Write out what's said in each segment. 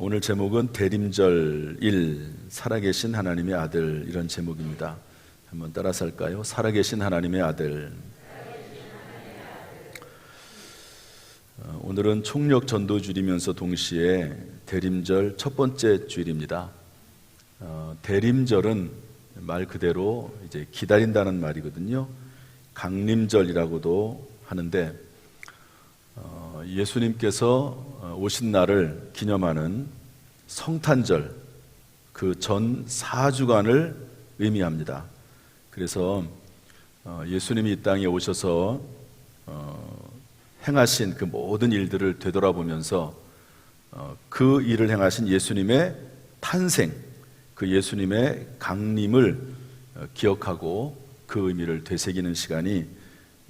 오늘 제목은 대림절 1 살아계신 하나님의 아들 이런 제목입니다. 한번 따라서 할까요? 살아계신 하나님의 아들. 어, 오늘은 총력 전도 주일이면서 동시에 대림절 첫 번째 주일입니다. 어, 대림절은 말 그대로 이제 기다린다는 말이거든요. 강림절이라고도 하는데 어, 예수님께서 어, 오신 날을 기념하는 성탄절 그 전 4주간을 의미합니다. 그래서 어, 예수님이 이 땅에 오셔서 어, 행하신 그 모든 일들을 되돌아보면서 어, 그 일을 행하신 예수님의 탄생, 그 예수님의 강림을 어, 기억하고 그 의미를 되새기는 시간이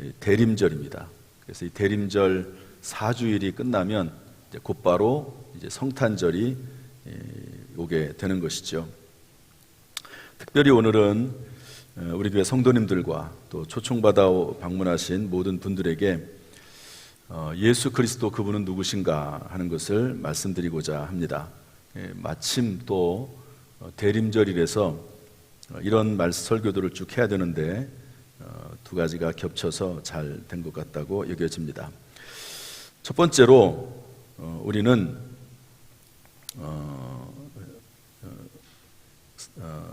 이 대림절입니다. 그래서 이 대림절 4주일이 끝나면 이제 곧바로 이제 성탄절이 예, 오게 되는 것이죠. 특별히 오늘은 어, 우리 교회 성도님들과 또 초청받아 방문하신 모든 분들에게 어, 예수 그리스도 그분은 누구신가 하는 것을 말씀드리고자 합니다. 예, 마침 또 어, 대림절이라서 이런 말 설교들을 쭉 해야 되는데 두 가지가 겹쳐서 잘 된 것 같다고 여겨집니다. 첫 번째로 우리는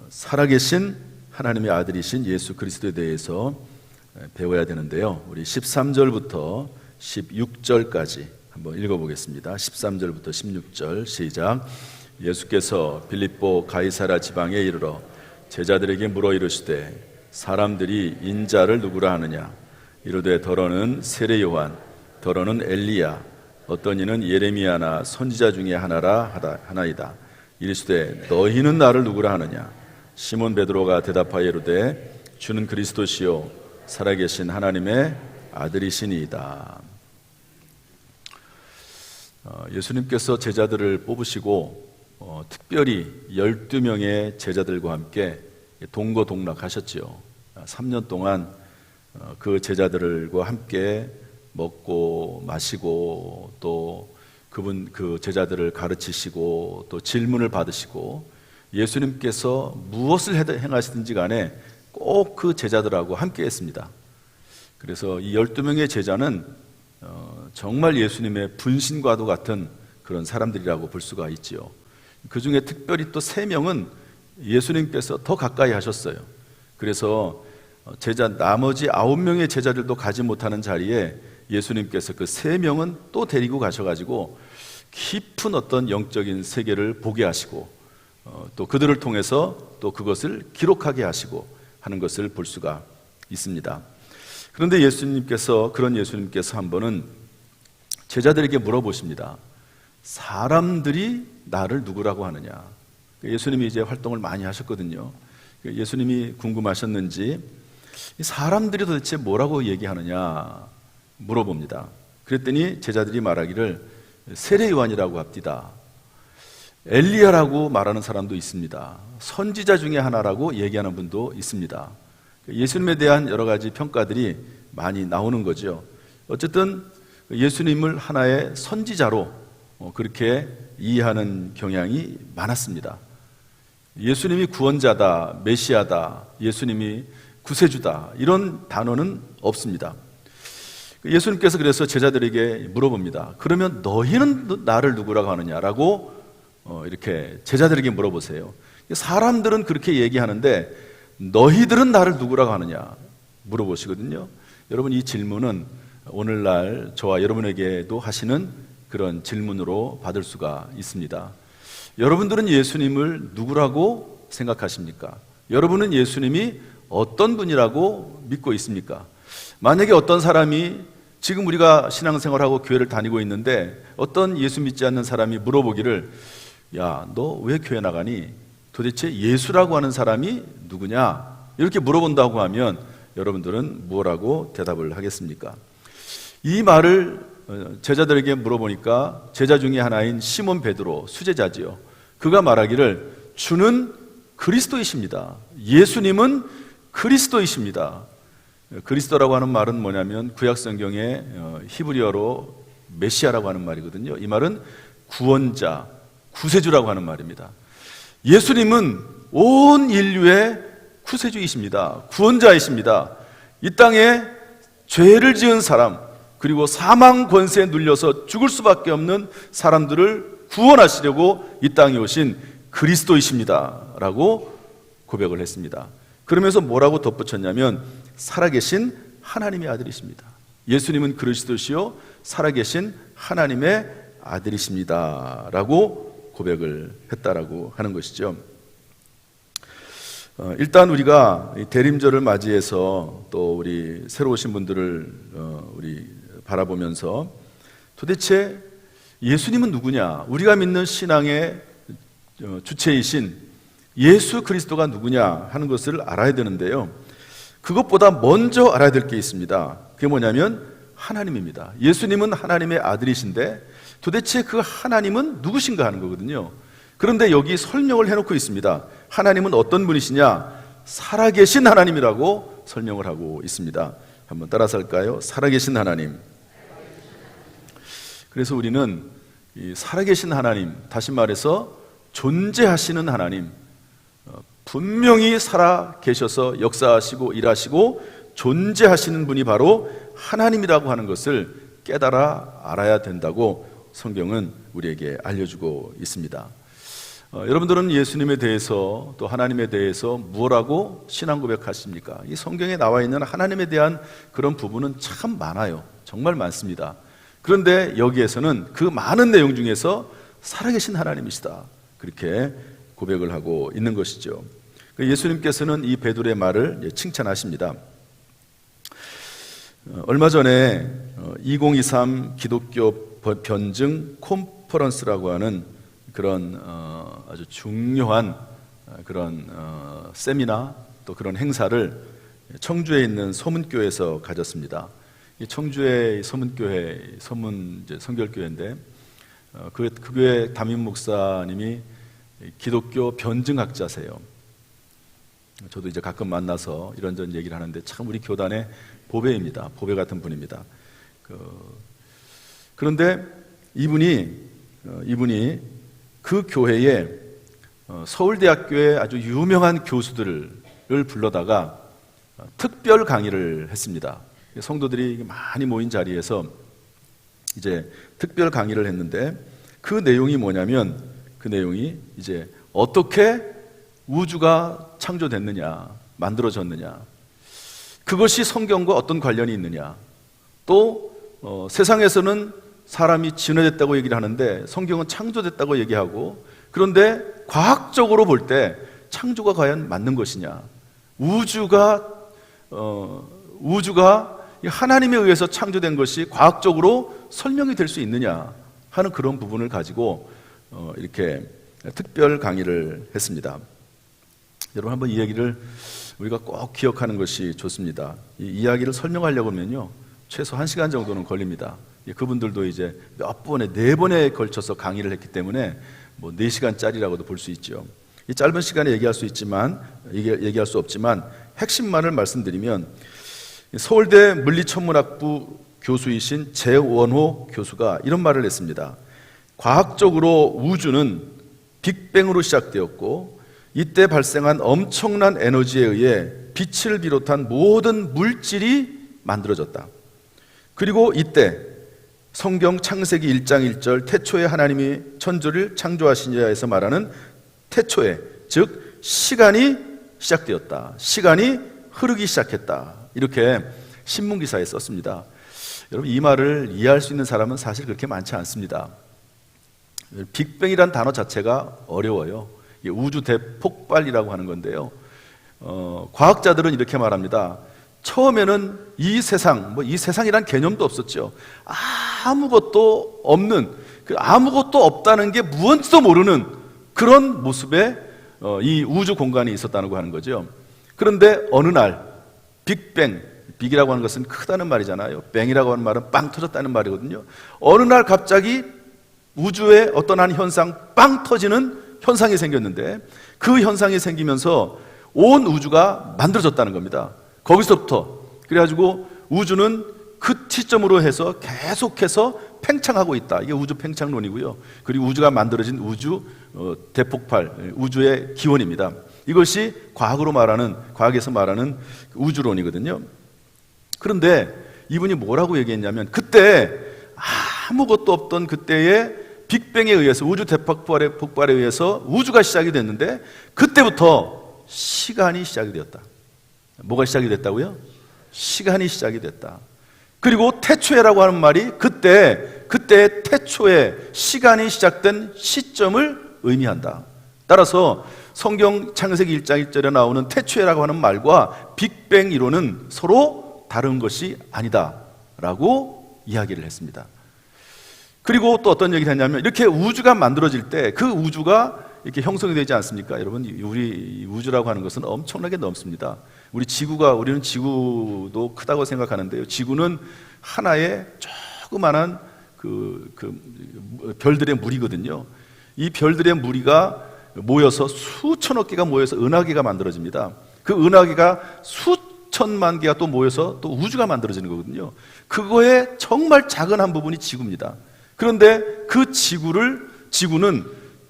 살아계신 하나님의 아들이신 예수 그리스도에 대해서 배워야 되는데요. 우리 13절부터 16절까지 한번 읽어보겠습니다. 13절부터 16절 시작. 예수께서 빌립보 가이사라 지방에 이르러 제자들에게 물어 이르시되 사람들이 인자를 누구라 하느냐 이르되 더러는 세례 요한 더러는 엘리야 어떤 이는 예레미야나 선지자 중에 하나라 하나이다 이르시되 너희는 나를 누구라 하느냐 시몬 베드로가 대답하여 이르되 주는 그리스도시요 살아계신 하나님의 아들이시니이다. 어, 예수님께서 제자들을 뽑으시고 어, 특별히 12명의 제자들과 함께 동거동락하셨지요. 3년 동안 어, 그 제자들과 함께 먹고 마시고 또 그분 그 제자들을 가르치시고 또 질문을 받으시고 예수님께서 무엇을 행하시든지 간에 꼭 그 제자들하고 함께 했습니다. 그래서 이 12명의 제자는 어, 정말 예수님의 분신과도 같은 그런 사람들이라고 볼 수가 있지요. 그 중에 특별히 또 3명은 예수님께서 더 가까이 하셨어요. 그래서 어, 제자 나머지 9명의 제자들도 가지 못하는 자리에 예수님께서 그 3명은 또 데리고 가셔가지고 깊은 어떤 영적인 세계를 보게 하시고 어, 또 그들을 통해서 또 그것을 기록하게 하시고 하는 것을 볼 수가 있습니다. 그런데 예수님께서 그런 예수님께서 한 번은 제자들에게 물어보십니다. 사람들이 나를 누구라고 하느냐? 예수님이 이제 활동을 많이 하셨거든요. 예수님이 궁금하셨는지 사람들이 도대체 뭐라고 얘기하느냐 물어봅니다. 그랬더니 제자들이 말하기를 세례 요한이라고 합디다. 엘리야라고 말하는 사람도 있습니다. 선지자 중에 하나라고 얘기하는 분도 있습니다. 예수님에 대한 여러 가지 평가들이 많이 나오는 거죠. 어쨌든 예수님을 하나의 선지자로 어, 그렇게 이해하는 경향이 많았습니다. 예수님이 구원자다, 메시아다, 예수님이 구세주다, 이런 단어는 없습니다. 예수님께서 그래서 제자들에게 물어봅니다. 그러면 너희는 나를 누구라고 하느냐라고 어, 이렇게 제자들에게 물어보세요. 사람들은 그렇게 얘기하는데 너희들은 나를 누구라고 하느냐 물어보시거든요. 여러분 이 질문은 오늘날 저와 여러분에게도 하시는 그런 질문으로 받을 수가 있습니다. 여러분들은 예수님을 누구라고 생각하십니까? 여러분은 예수님이 어떤 분이라고 믿고 있습니까? 만약에 어떤 사람이 지금 우리가 신앙생활하고 교회를 다니고 있는데 어떤 예수 믿지 않는 사람이 물어보기를 야, 너 왜 교회 나가니? 도대체 예수라고 하는 사람이 누구냐? 이렇게 물어본다고 하면 여러분들은 뭐라고 대답을 하겠습니까? 이 말을 어, 제자들에게 물어보니까 제자 중에 하나인 시몬 베드로 수제자지요. 그가 말하기를 주는 그리스도이십니다. 예수님은 그리스도이십니다. 그리스도라고 하는 말은 뭐냐면 구약 성경의 어, 히브리어로 메시아라고 하는 말이거든요. 이 말은 구원자, 구세주라고 하는 말입니다. 예수님은 온 인류의 구세주이십니다. 구원자이십니다. 이 땅에 죄를 지은 사람, 그리고 사망 권세에 눌려서 죽을 수밖에 없는 사람들을 구원하시려고 이 땅에 오신 그리스도이십니다. 라고 고백을 했습니다. 그러면서 뭐라고 덧붙였냐면 살아계신 하나님의 아들이십니다. 예수님은 그리스도시요 살아계신 하나님의 아들이십니다. 라고 고백을 했다라고 하는 것이죠. 어, 일단 우리가 이 대림절을 맞이해서 또 우리 새로 오신 분들을 어, 우리 바라보면서 도대체 예수님은 누구냐? 우리가 믿는 신앙의 어, 주체이신 예수 그리스도가 누구냐 하는 것을 알아야 되는데요. 그것보다 먼저 알아야 될 게 있습니다. 그게 뭐냐면 하나님입니다. 예수님은 하나님의 아들이신데 도대체 그 하나님은 누구신가 하는 거거든요. 그런데 여기 설명을 해놓고 있습니다. 하나님은 어떤 분이시냐? 살아계신 하나님이라고 설명을 하고 있습니다. 한번 따라서 할까요? 살아계신 하나님. 그래서 우리는 이 살아계신 하나님, 다시 말해서 존재하시는 하나님, 어, 분명히 살아 계셔서 역사하시고 일하시고 존재하시는 분이 바로 하나님이라고 하는 것을 깨달아 알아야 된다고 성경은 우리에게 알려주고 있습니다. 어, 여러분들은 예수님에 대해서 또 하나님에 대해서 무엇라고 신앙 고백하십니까? 이 성경에 나와 있는 하나님에 대한 그런 부분은 참 많아요. 정말 많습니다. 그런데 여기에서는 그 많은 내용 중에서 살아계신 하나님이시다. 그렇게 고백을 하고 있는 것이죠. 그 예수님께서는 이 베드로의 말을 칭찬하십니다. 어, 얼마 전에 2023 어, 기독교 변증 콘퍼런스라고 하는 그런 어, 아주 중요한 어, 그런 어, 세미나 또 그런 행사를 청주에 있는 서문교에서 가졌습니다. 이 청주의 서문교회 서문 성결교회인데 어, 그, 그 교회 담임 목사님이 기독교 변증학자세요. 저도 이제 가끔 만나서 이런저런 얘기를 하는데 참 우리 교단의 보배입니다. 보배 같은 분입니다. 그 그런데 이분이 어, 이분이 그 교회에 어, 서울대학교의 아주 유명한 교수들을 불러다가 어, 특별 강의를 했습니다. 성도들이 많이 모인 자리에서 이제 특별 강의를 했는데 그 내용이 뭐냐면 그 내용이 이제 어떻게 우주가 창조됐느냐, 만들어졌느냐, 그것이 성경과 어떤 관련이 있느냐, 또 어, 세상에서는 사람이 진화됐다고 얘기를 하는데 성경은 창조됐다고 얘기하고 그런데 과학적으로 볼 때 창조가 과연 맞는 것이냐? 우주가 어, 우주가 하나님에 의해서 창조된 것이 과학적으로 설명이 될 수 있느냐 하는 그런 부분을 가지고 어, 이렇게 특별 강의를 했습니다. 여러분 한번 이 얘기를 우리가 꼭 기억하는 것이 좋습니다. 이 이야기를 설명하려고 하면요 최소 한 시간 정도는 걸립니다. 예, 그분들도 이제 몇 번에 네 번에 걸쳐서 강의를 했기 때문에 뭐네 시간짜리라고도 볼 수 있죠. 이 짧은 시간에 얘기할 수 있지만 얘기 할 수 없지만 핵심만을 말씀드리면 서울대 물리천문학부 교수이신 재원호 교수가 이런 말을 했습니다. 과학적으로 우주는 빅뱅으로 시작되었고 이때 발생한 엄청난 에너지에 의해 빛을 비롯한 모든 물질이 만들어졌다. 그리고 이때 성경 창세기 1장 1절 태초에 하나님이 천주를 창조하시니라에서 말하는 태초에 즉 시간이 시작되었다. 시간이 흐르기 시작했다. 이렇게 신문 기사에 썼습니다. 여러분 이 말을 이해할 수 있는 사람은 사실 그렇게 많지 않습니다. 빅뱅이란 단어 자체가 어려워요. 우주 대폭발이라고 하는 건데요. 어, 과학자들은 이렇게 말합니다. 처음에는 이 세상, 뭐 이 세상이란 개념도 없었죠. 아무것도 없는, 그 아무것도 없다는 게 무언지도 모르는 그런 모습의 어, 이 우주 공간이 있었다고 하는 거죠. 그런데 어느 날, 빅뱅, 빅이라고 하는 것은 크다는 말이잖아요. 뱅이라고 하는 말은 빵 터졌다는 말이거든요. 어느 날 갑자기 우주의 어떤 한 현상, 빵 터지는 현상이 생겼는데 그 현상이 생기면서 온 우주가 만들어졌다는 겁니다. 거기서부터 그래가지고 우주는 그 시점으로 해서 계속해서 팽창하고 있다. 이게 우주 팽창론이고요. 그리고 우주가 만들어진 우주 어, 대폭발, 예, 우주의 기원입니다. 이것이 과학으로 말하는 과학에서 말하는 우주론이거든요. 그런데 이분이 뭐라고 얘기했냐면 그때 아무것도 없던 그때의 빅뱅에 의해서 우주 대폭발에 폭발에 의해서 우주가 시작이 됐는데 그때부터 시간이 시작이 되었다. 뭐가 시작이 됐다고요? 시간이 시작이 됐다. 그리고 태초에라고 하는 말이 그때 그때 태초에 시간이 시작된 시점을 의미한다. 따라서 성경 창세기 1장 1절에 나오는 태초에라고 하는 말과 빅뱅 이론은 서로 다른 것이 아니다라고 이야기를 했습니다. 그리고 또 어떤 얘기를 했냐면 이렇게 우주가 만들어질 때 그 우주가 이렇게 형성이 되지 않습니까? 여러분 우리 우주라고 하는 것은 엄청나게 넓습니다. 우리 지구가 우리는 지구도 크다고 생각하는데요. 지구는 하나의 조그만한 그, 그 별들의 무리거든요. 이 별들의 무리가 모여서 수천억 개가 모여서 은하계가 만들어집니다. 그 은하계가 수천만 개가 또 모여서 또 우주가 만들어지는 거거든요. 그거의 정말 작은 한 부분이 지구입니다. 그런데 그 지구를 지구는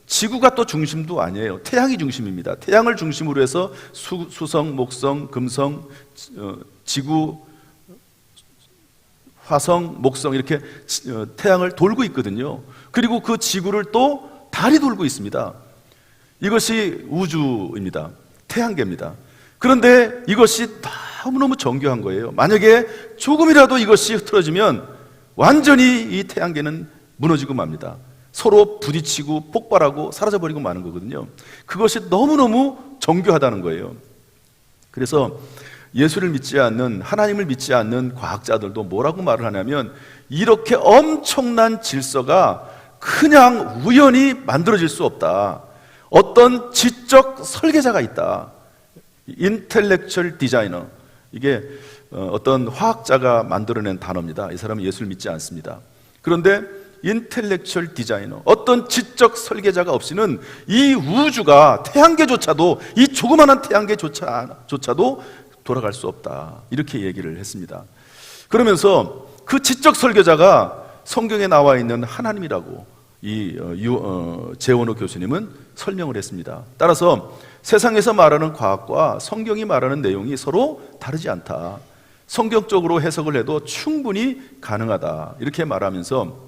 지구가 또 중심도 아니에요. 태양이 중심입니다. 태양을 중심으로 해서 수, 수성, 목성, 금성, 어, 지구, 화성, 목성 이렇게 지- 어, 태양을 돌고 있거든요. 그리고 그 지구를 또 달이 돌고 있습니다. 이것이 우주입니다. 태양계입니다. 그런데 이것이 너무너무 정교한 거예요. 만약에 조금이라도 이것이 흐트러지면 완전히 이 태양계는 무너지고 맙니다. 서로 부딪히고 폭발하고 사라져버리고 마는 거거든요. 그것이 너무너무 정교하다는 거예요. 그래서 예수를 믿지 않는 하나님을 믿지 않는 과학자들도 뭐라고 말을 하냐면 이렇게 엄청난 질서가 그냥 우연히 만들어질 수 없다. 어떤 지적 설계자가 있다. 인텔렉츄얼 디자이너. 이게 어, 어떤 화학자가 만들어낸 단어입니다. 이 사람은 예수를 믿지 않습니다. 그런데 인텔렉츄얼 디자이너, 어떤 지적 설계자가 없이는 이 우주가 태양계조차도 이 조그마한 태양계조차 조차도 돌아갈 수 없다. 이렇게 얘기를 했습니다. 그러면서 그 지적 설계자가 성경에 나와 있는 하나님이라고 이 어, 유- 어, 재원호 교수님은 설명을 했습니다. 따라서 세상에서 말하는 과학과 성경이 말하는 내용이 서로 다르지 않다. 성경적으로 해석을 해도 충분히 가능하다. 이렇게 말하면서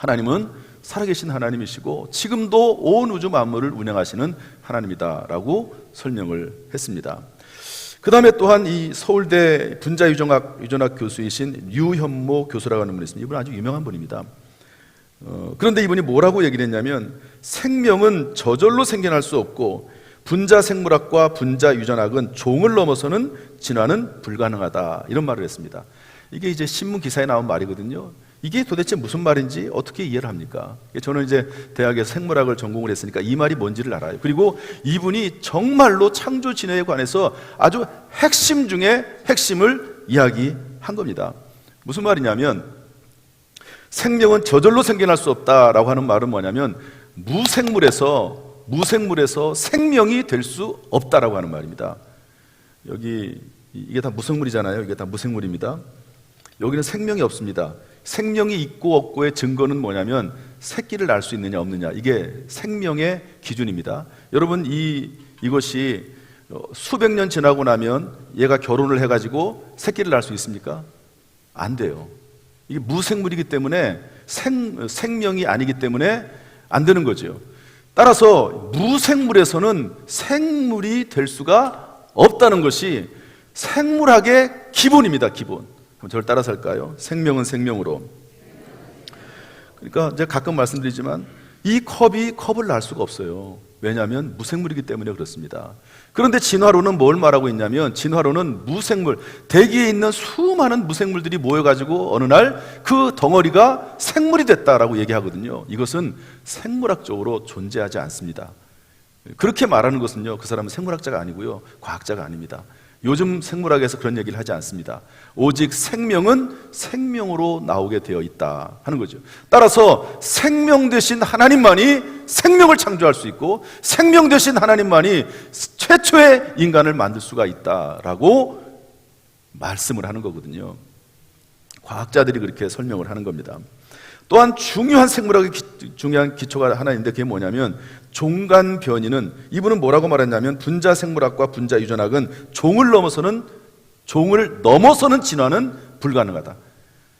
하나님은 살아계신 하나님이시고 지금도 온 우주 만물을 운영하시는 하나님이다라고 설명을 했습니다. 그 다음에 또한 이 서울대 분자유전학 유전학 교수이신 유현모 교수라고 하는 분이 있습니다. 이분 아주 유명한 분입니다. 어, 그런데 이분이 뭐라고 얘기를 했냐면 생명은 저절로 생겨날 수 없고 분자 생물학과 분자 유전학은 종을 넘어서는 진화는 불가능하다 이런 말을 했습니다. 이게 이제 신문 기사에 나온 말이거든요. 이게 도대체 무슨 말인지 어떻게 이해를 합니까? 저는 이제 대학에서 생물학을 전공을 했으니까 이 말이 뭔지를 알아요. 그리고 이분이 정말로 창조 진화에 관해서 아주 핵심 중에 핵심을 이야기한 겁니다. 무슨 말이냐면 생명은 저절로 생겨날 수 없다라고 하는 말은 뭐냐면 무생물에서 무생물에서 생명이 될 수 없다라고 하는 말입니다. 여기 이- 이게 다 무생물이잖아요. 이게 다 무생물입니다. 여기는 생명이 없습니다. 생명이 있고 없고의 증거는 뭐냐면 새끼를 낳을 수 있느냐 없느냐 이게 생명의 기준입니다. 여러분 이 이것이 어, 수백 년 지나고 나면 얘가 결혼을 해가지고 새끼를 낳을 수 있습니까? 안 돼요. 이게 무생물이기 때문에 생, 생명이 아니기 때문에 안 되는 거죠. 따라서 무생물에서는 생물이 될 수가 없다는 것이 생물학의 기본입니다. 기본. 저를 따라서 할까요? 생명은 생명으로. 그러니까 제가 가끔 말씀드리지만 이 컵이 컵을 날 수가 없어요. 왜냐하면 무생물이기 때문에 그렇습니다. 그런데 진화론은 뭘 말하고 있냐면 진화론은 무생물, 대기에 있는 수많은 무생물들이 모여가지고 어느 날 그 덩어리가 생물이 됐다라고 얘기하거든요. 이것은 생물학적으로 존재하지 않습니다. 그렇게 말하는 것은요, 그 사람은 생물학자가 아니고요, 과학자가 아닙니다. 요즘 생물학에서 그런 얘기를 하지 않습니다. 오직 생명은 생명으로 나오게 되어 있다 하는 거죠. 따라서 생명 대신 하나님만이 생명을 창조할 수 있고 생명 대신 하나님만이 최초의 인간을 만들 수가 있다라고 말씀을 하는 거거든요. 과학자들이 그렇게 설명을 하는 겁니다. 또한 중요한 생물학의 기, 중요한 기초가 하나 있는데 그게 뭐냐면 종간 변이는 이분은 뭐라고 말했냐면 분자 생물학과 분자 유전학은 종을 넘어서는 종을 넘어서는 진화는 불가능하다.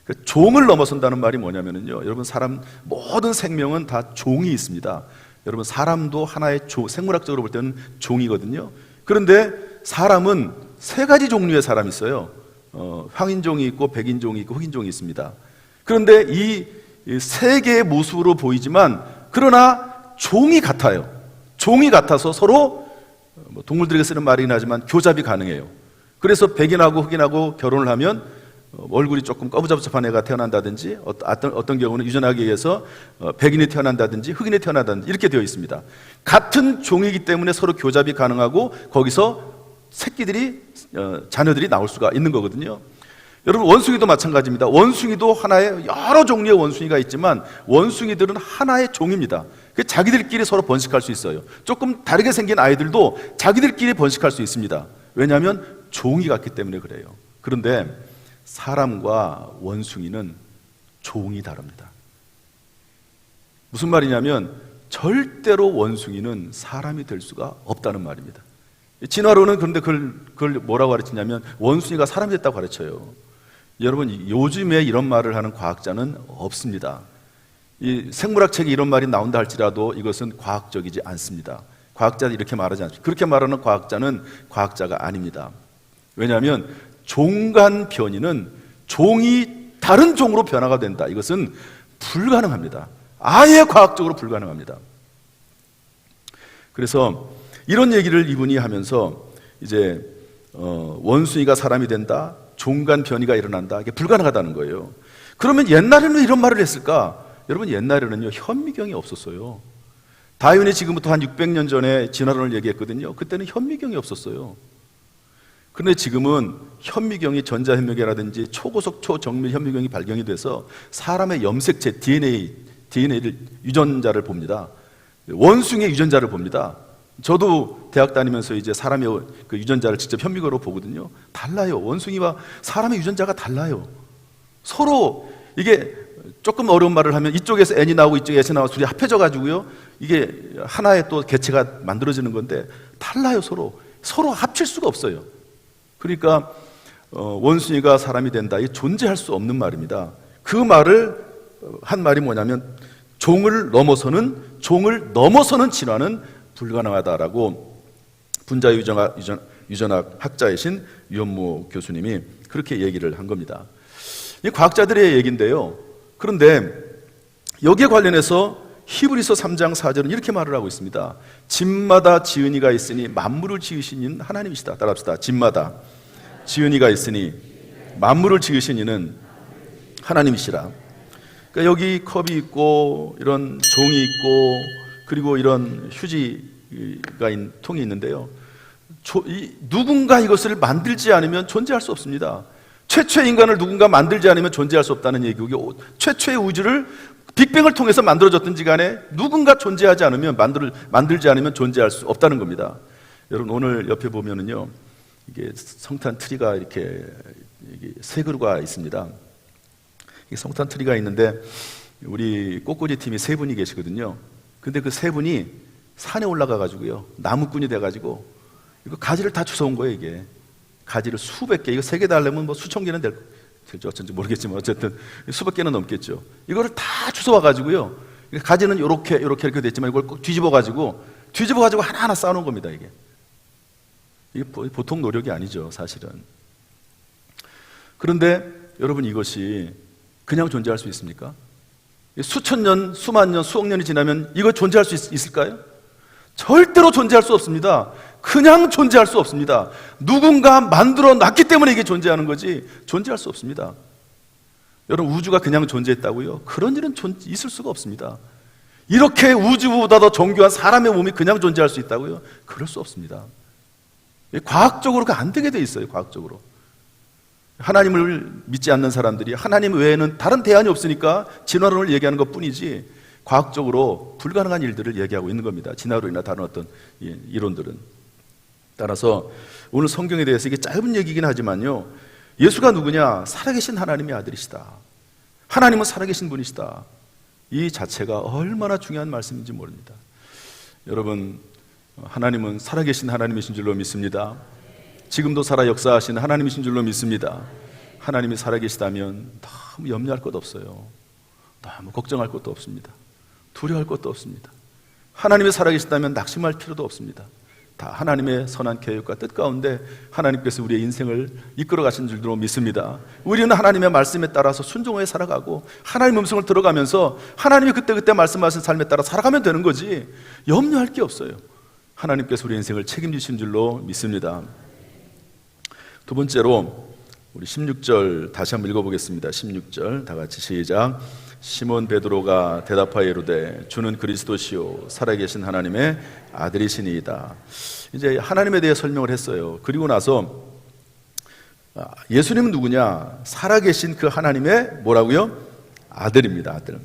그 종을 넘어선다는 말이 뭐냐면요. 여러분 사람 모든 생명은 다 종이 있습니다. 여러분 사람도 하나의 조, 생물학적으로 볼 때는 종이거든요. 그런데 사람은 세 가지 종류의 사람이 있어요. 어, 황인종이 있고 백인종이 있고 흑인종이 있습니다. 그런데 이 세 개의 모습으로 보이지만 그러나 종이 같아요. 종이 같아서 서로 뭐 동물들에게 쓰는 말이긴 하지만 교잡이 가능해요. 그래서 백인하고 흑인하고 결혼을 하면 어, 얼굴이 조금 꺼부잡잡한 애가 태어난다든지 어떤, 어떤 경우는 유전학에 의해서 어, 백인이 태어난다든지 흑인이 태어난다든지 이렇게 되어 있습니다. 같은 종이기 때문에 서로 교잡이 가능하고 거기서 새끼들이 어, 자녀들이 나올 수가 있는 거거든요. 여러분 원숭이도 마찬가지입니다. 원숭이도 하나의 여러 종류의 원숭이가 있지만 원숭이들은 하나의 종입니다. 그 자기들끼리 서로 번식할 수 있어요. 조금 다르게 생긴 아이들도 자기들끼리 번식할 수 있습니다. 왜냐하면 종이 같기 때문에 그래요. 그런데 사람과 원숭이는 종이 다릅니다. 무슨 말이냐면 절대로 원숭이는 사람이 될 수가 없다는 말입니다. 진화론은 그런데 그걸, 그걸 뭐라고 가르치냐면 원숭이가 사람이 됐다고 가르쳐요. 여러분 요즘에 이런 말을 하는 과학자는 없습니다. 이 생물학 책에 이런 말이 나온다 할지라도 이것은 과학적이지 않습니다. 과학자들이 이렇게 말하지 않습니다. 그렇게 말하는 과학자는 과학자가 아닙니다. 왜냐하면 종간 변이는 종이 다른 종으로 변화가 된다. 이것은 불가능합니다. 아예 과학적으로 불가능합니다. 그래서 이런 얘기를 이분이 하면서 이제 어, 원숭이가 사람이 된다, 종간 변이가 일어난다. 이게 불가능하다는 거예요. 그러면 옛날에는 왜 이런 말을 했을까? 여러분 옛날에는요 현미경이 없었어요. 다윈이 지금부터 한 600년 전에 진화론을 얘기했거든요. 그때는 현미경이 없었어요. 그런데 지금은 현미경이 전자현미경이라든지 초고속 초정밀 현미경이 발견이 돼서 사람의 염색체 DNA DNA를 유전자를 봅니다. 원숭이의 유전자를 봅니다. 저도 대학 다니면서 이제 사람의 그 유전자를 직접 현미경으로 보거든요. 달라요. 원숭이와 사람의 유전자가 달라요. 서로 이게 조금 어려운 말을 하면 이쪽에서 N이 나오고 이쪽에 S이 나와서 둘이 합해져 가지고요. 이게 하나의 또 개체가 만들어지는 건데 달라요, 서로. 서로 합칠 수가 없어요. 그러니까 어, 원숭이가 사람이 된다. 이 존재할 수 없는 말입니다. 그 말을 한 말이 뭐냐면 종을 넘어서는 종을 넘어서는 진화는 불가능하다라고 분자 유전학, 유전, 유전 학 학자이신 유현무 교수님이 그렇게 얘기를 한 겁니다. 이 과학자들의 얘기인데요. 그런데 여기에 관련해서 히브리서 3장 4절은 이렇게 말을 하고 있습니다. 집마다 지은이가 있으니 만물을 지으신 이는 하나님이시다. 따라합시다. 집마다 지은이가 있으니 만물을 지으신 이는 하나님이시라. 그러니까 여기 컵이 있고 이런 종이 있고 그리고 이런 휴지가 있는 통이 있는데요. 조, 이, 누군가 이것을 만들지 않으면 존재할 수 없습니다. 최초의 인간을 누군가 만들지 않으면 존재할 수 없다는 얘기고 최초의 우주를 빅뱅을 통해서 만들어졌든지 간에 누군가 존재하지 않으면 만들, 만들지 않으면 존재할 수 없다는 겁니다. 여러분 오늘 옆에 보면은요 이게 성탄 트리가 이렇게 세 그루가 있습니다. 성탄 트리가 있는데 우리 꽃꽂이 팀이 세 분이 계시거든요. 근데 그 세 분이 산에 올라가 가지고요 나무꾼이 돼 가지고 이거 가지를 다 주워 온 거예요 이게 가지를 수백 개 이거 세 개 달려면 뭐 수천 개는 될 될지 어쩐지 모르겠지만 어쨌든 수백 개는 넘겠죠. 이거를 다 주워 와 가지고요 가지는 이렇게 이렇게 이렇게 됐지만 이걸 꼭 뒤집어 가지고 뒤집어 가지고 하나 하나 쌓아 놓은 겁니다 이게 이게 보통 노력이 아니죠 사실은. 그런데 여러분 이것이 그냥 존재할 수 있습니까? 수천 년, 수만 년, 수억 년이 지나면 이거 존재할 수 있, 을까요 절대로 존재할 수 없습니다. 그냥 존재할 수 없습니다. 누군가 만들어 놨기 때문에 이게 존재하는 거지 존재할 수 없습니다. 여러분 우주가 그냥 존재했다고요? 그런 일은 존, 있을 수가 없습니다. 이렇게 우주보다 더 정교한 사람의 몸이 그냥 존재할 수 있다고요? 그럴 수 없습니다. 과학적으로 안 되게 돼 있어요. 과학적으로. 하나님을 믿지 않는 사람들이 하나님 외에는 다른 대안이 없으니까 진화론을 얘기하는 것 뿐이지 과학적으로 불가능한 일들을 얘기하고 있는 겁니다. 진화론이나 다른 어떤 이론들은. 따라서 오늘 성경에 대해서 이게 짧은 얘기긴 하지만요. 예수가 누구냐? 살아계신 하나님의 아들이시다. 하나님은 살아계신 분이시다. 이 자체가 얼마나 중요한 말씀인지 모릅니다. 여러분, 하나님은 살아계신 하나님이신 줄로 믿습니다. 지금도 살아 역사하시는 하나님이신 줄로 믿습니다. 하나님이 살아계시다면 너무 염려할 것 없어요. 너무 걱정할 것도 없습니다. 두려워할 것도 없습니다. 하나님이 살아계시다면 낙심할 필요도 없습니다. 다 하나님의 선한 계획과 뜻 가운데 하나님께서 우리의 인생을 이끌어 가신 줄로 믿습니다. 우리는 하나님의 말씀에 따라서 순종해 살아가고 하나님 음성을 들어가면서 하나님이 그때그때 말씀하신 삶에 따라 살아가면 되는 거지 염려할 게 없어요. 하나님께서 우리 인생을 책임지신 줄로 믿습니다. 두 번째로 우리 16절 다시 한번 읽어보겠습니다. 16절 다 같이 시작. 시몬 베드로가 대답하여 이르되 주는 그리스도시요 살아계신 하나님의 아들이시니이다. 이제 하나님에 대해 설명을 했어요. 그리고 나서 아, 예수님은 누구냐? 살아계신 그 하나님의 뭐라고요? 아들입니다. 아들.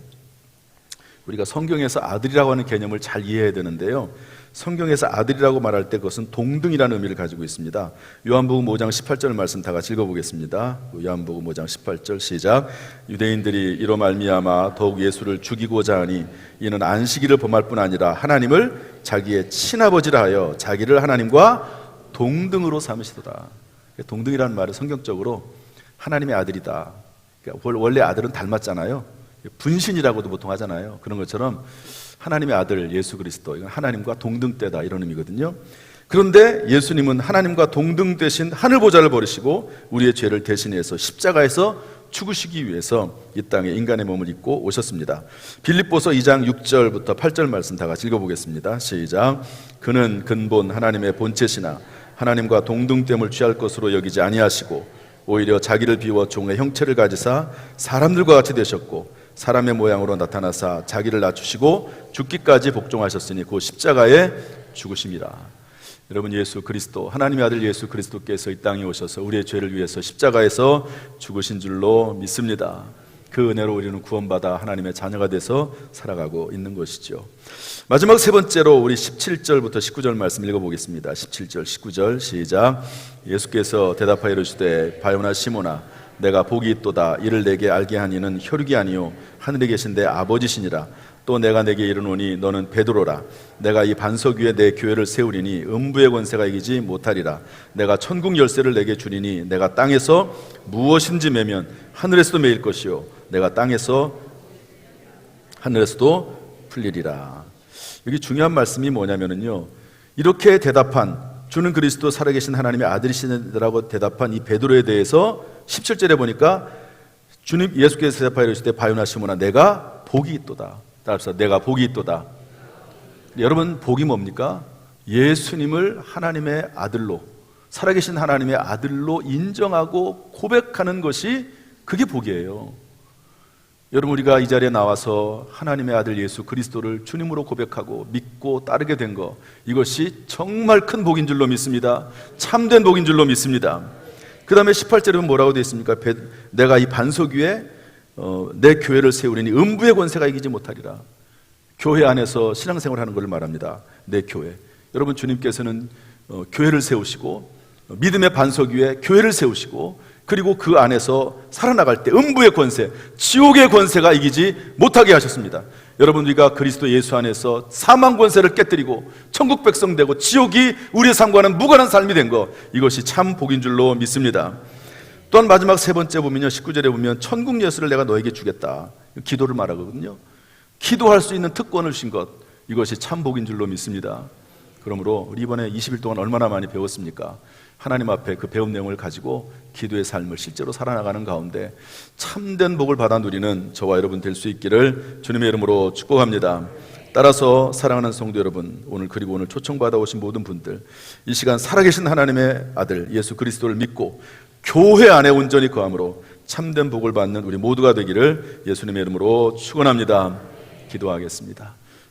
우리가 성경에서 아들이라고 하는 개념을 잘 이해해야 되는데요. 성경에서 아들이라고 말할 때 그것은 동등이라는 의미를 가지고 있습니다. 요한복음 5장 18절 말씀 다 같이 읽어보겠습니다. 요한복음 5장 18절 시작. 유대인들이 이로 말미암아 더욱 예수를 죽이고자 하니 이는 안식일을 범할 뿐 아니라 하나님을 자기의 친아버지라 하여 자기를 하나님과 동등으로 삼으시더라. 동등이라는 말은 성경적으로 하나님의 아들이다. 그러니까 원래 아들은 닮았잖아요. 분신이라고도 보통 하잖아요. 그런 것처럼 하나님의 아들 예수 그리스도 이건 하나님과 동등대다 이런 의미거든요. 그런데 예수님은 하나님과 동등되신 하늘 보좌를 버리시고 우리의 죄를 대신해서 십자가에서 죽으시기 위해서 이 땅에 인간의 몸을 입고 오셨습니다. 빌립보서 2장 6절부터 8절 말씀 다 같이 읽어보겠습니다. 시작. 그는 근본 하나님의 본체시나 하나님과 동등됨을 취할 것으로 여기지 아니하시고 오히려 자기를 비워 종의 형체를 가지사 사람들과 같이 되셨고 사람의 모양으로 나타나사 자기를 낮추시고 죽기까지 복종하셨으니 그 십자가에 죽으심이라. 여러분 예수 그리스도 하나님의 아들 예수 그리스도께서 이 땅에 오셔서 우리의 죄를 위해서 십자가에서 죽으신 줄로 믿습니다. 그 은혜로 우리는 구원받아 하나님의 자녀가 돼서 살아가고 있는 것이죠. 마지막 세 번째로 우리 17절부터 19절 말씀 읽어보겠습니다. 17절, 19절 시작. 예수께서 대답하여 이르시되 바요나 시모나 내가 복이 있도다. 이를 내게 알게 하니는 혈육이 아니요 하늘에 계신 내 아버지시니라. 또 내가 내게 이르노니 너는 베드로라. 내가 이 반석 위에 내 교회를 세우리니 음부의 권세가 이기지 못하리라. 내가 천국 열쇠를 내게 주리니 내가 땅에서 무엇인지 매면 하늘에서도 매일 것이요 내가 땅에서 하늘에서도 풀리리라. 여기 중요한 말씀이 뭐냐면은요 이렇게 대답한 주는 그리스도 살아계신 하나님의 아들이시라고 대답한 이 베드로에 대해서 17절에 보니까 주님 예수께서 대답하여 이르시되 바요나 시모나 내가 복이 있도다. 따라서 내가 복이 있도다. 여러분 복이 뭡니까? 예수님을 하나님의 아들로 살아계신 하나님의 아들로 인정하고 고백하는 것이 그게 복이에요. 여러분 우리가 이 자리에 나와서 하나님의 아들 예수 그리스도를 주님으로 고백하고 믿고 따르게 된 것 이것이 정말 큰 복인 줄로 믿습니다. 참된 복인 줄로 믿습니다. 그 다음에 18절에 뭐라고 되어 있습니까? 내가 이 반석 위에 어, 내 교회를 세우리니 음부의 권세가 이기지 못하리라. 교회 안에서 신앙생활 하는 것을 말합니다. 내 교회. 여러분 주님께서는 어, 교회를 세우시고 어, 믿음의 반석 위에 교회를 세우시고 그리고 그 안에서 살아나갈 때 음부의 권세, 지옥의 권세가 이기지 못하게 하셨습니다. 여러분 우리가 그리스도 예수 안에서 사망 권세를 깨뜨리고 천국 백성 되고 지옥이 우리의 삶과는 무관한 삶이 된 것 이것이 참 복인 줄로 믿습니다. 또한 마지막 세 번째 보면요 19절에 보면 천국 예수를 내가 너에게 주겠다 기도를 말하거든요. 기도할 수 있는 특권을 신것 이것이 참 복인 줄로 믿습니다. 그러므로 우리 이번에 20일 동안 얼마나 많이 배웠습니까? 하나님 앞에 그 배운 내용을 가지고 기도의 삶을 실제로 살아나가는 가운데 참된 복을 받아 누리는 저와 여러분 될 수 있기를 주님의 이름으로 축복합니다. 따라서 사랑하는 성도 여러분, 오늘 그리고 오늘 초청받아 오신 모든 분들, 이 시간 살아계신 하나님의 아들 예수 그리스도를 믿고 교회 안에 온전히 거함으로 참된 복을 받는 우리 모두가 되기를 예수님의 이름으로 축원합니다. 기도하겠습니다.